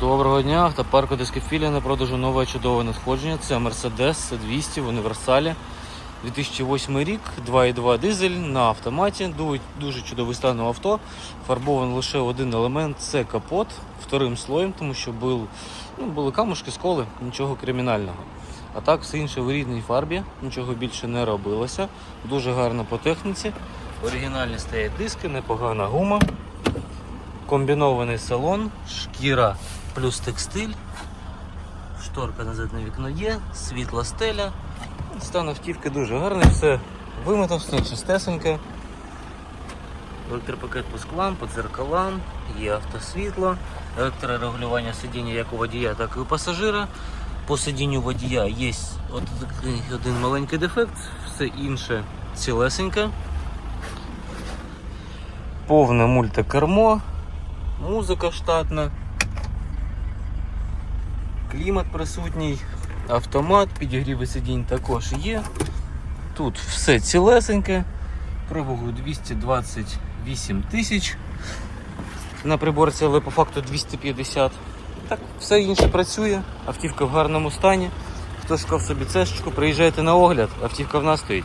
Доброго дня, автопарку Дескофілія на продажу нове чудове надходження. Це Mercedes C200 в універсалі. 2008 рік, 2,2 дизель на автоматі. Дуже чудовий стан у авто. Фарбований лише один елемент це капот вторим слоєм, тому що був, ну, були камушки, сколи, нічого кримінального. А так, все інше в рідній фарбі, нічого більше не робилося. Дуже гарно по техніці. Оригінальні стоять диски, непогана гума. Комбінований салон, шкіра плюс текстиль. Шторка на заднє вікно є, світла стеля. Стан автівки дуже гарний, все вимито, все чистесеньке. Електропакет по склам, по дзеркалам, є автосвітло, електрорегулювання сидіння як у водія, так і у пасажира. По сидінню водія є один маленький дефект, все інше цілесеньке. Повне мультикермо, музика штатна, клімат присутній, автомат, підігріви сидінь також є. Тут все цілесеньке, пробігу 228 тисяч на приборці, але по факту 250. Так, все інше працює, автівка в гарному стані. Хто шукав собі цешечку, приїжджайте на огляд, автівка в нас стоїть.